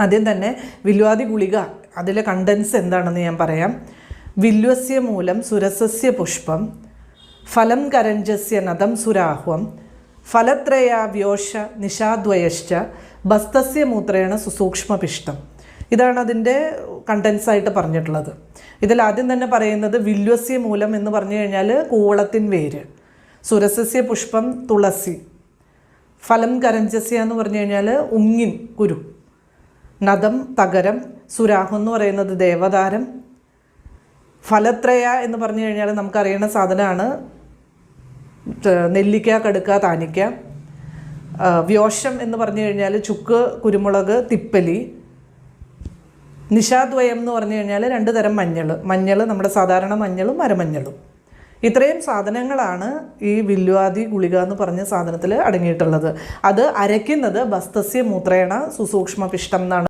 ആദ്യം തന്നെ വില്വാദി ഗുളിക അതിലെ കണ്ടൻസ് എന്താണെന്ന് ഞാൻ പറയാം. വില്വസ്യ മൂലം സുരസസ്യ പുഷ്പം ഫലം കരഞ്ജസ്യ നദം സുരാഹ്വം ഫലത്രയ വ്യോഷ നിഷാദ്വയശ്ച ബസ്തസ്യ മൂത്രേണ സുസൂക്ഷ്മപിഷ്ടം. ഇതാണ് അതിന്റെ കണ്ടൻസായിട്ട് പറഞ്ഞിട്ടുള്ളത്. ഇതിൽ ആദ്യം തന്നെ പറയുന്നത് വില്വസ്യ മൂലം എന്ന് പറഞ്ഞു കഴിഞ്ഞാൽ കൂവളത്തിൻ വേര് സുരസസ്യ പുഷ്പം തുളസി ഫലം കരഞ്ചസ്യ എന്ന് പറഞ്ഞു കഴിഞ്ഞാൽ ഉങ്ങിൻ കുരു. നദം തകരം സുരാഹു എന്ന് പറയുന്നത് ദേവതാരം. ഫലത്രയ എന്ന് പറഞ്ഞു കഴിഞ്ഞാൽ നമുക്കറിയുന്ന സാധനമാണ്. നെല്ലിക്ക കടുക്ക താനിക്ക. വ്യോഷം എന്ന് പറഞ്ഞു കഴിഞ്ഞാൽ ചുക്ക് കുരുമുളക് തിപ്പലി. നിശാദ്വയം എന്ന് പറഞ്ഞു കഴിഞ്ഞാൽ രണ്ട് തരം മഞ്ഞൾ. മഞ്ഞൾ നമ്മുടെ സാധാരണ മഞ്ഞളും മരമഞ്ഞളും. ഇത്രയും സാധനങ്ങളാണ് ഈ വില്വാദി ഗുളിക എന്ന് പറഞ്ഞ സാധനത്തിൽ അടങ്ങിയിട്ടുള്ളത്. അത് അരയ്ക്കുന്നത് ബസ്തസ്യ മൂത്രേണ സുസൂക്ഷ്മ പിഷ്ടം എന്നാണ്.